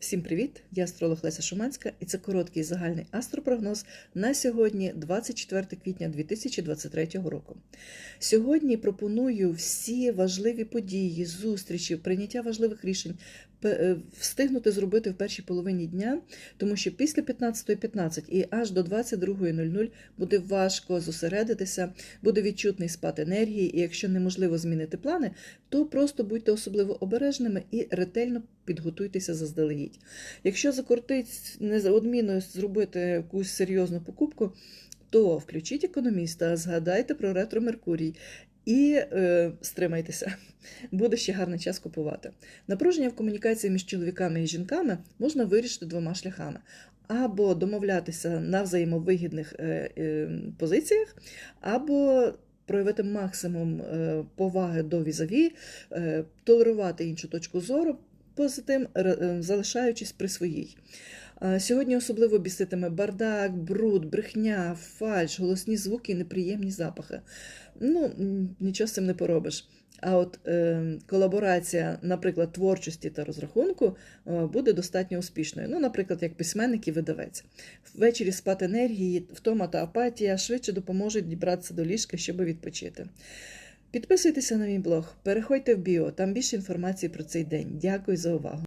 Всім привіт! Я астролог Леся Шуманська, і це короткий загальний астропрогноз на сьогодні, 24 квітня 2023 року. Сьогодні пропоную всі важливі події, зустрічі, прийняття важливих рішень е, встигнути зробити в першій половині дня, тому що після 15.15 і аж до 22.00 буде важко зосередитися, буде відчутний спад енергії, і якщо неможливо змінити плани, то просто будьте особливо обережними і ретельно підготуйтеся заздалегідь. Якщо закортить неодмінно зробити якусь серйозну покупку, то включіть економіста, згадайте про ретро Меркурій і е, стримайтеся. Буде ще гарний час купувати. Напруження в комунікації між чоловіками і жінками можна вирішити двома шляхами. Або домовлятися на взаємовигідних е, е, позиціях, або проявити максимум е, поваги до візаві, е, толерувати іншу точку зору, поза тим е, залишаючись при своїй. Сьогодні особливо біситиме бардак, бруд, брехня, фальш, голосні звуки і неприємні запахи. Ну, нічого з цим не поробиш. А от е, колаборація, наприклад, творчості та розрахунку е, буде достатньо успішною. Ну, наприклад, як письменник і видавець. Ввечері спад енергії, втома та апатія швидше допоможуть дібратися до ліжка, щоб відпочити. Підписуйтеся на мій блог, переходьте в біо, там більше інформації про цей день. Дякую за увагу.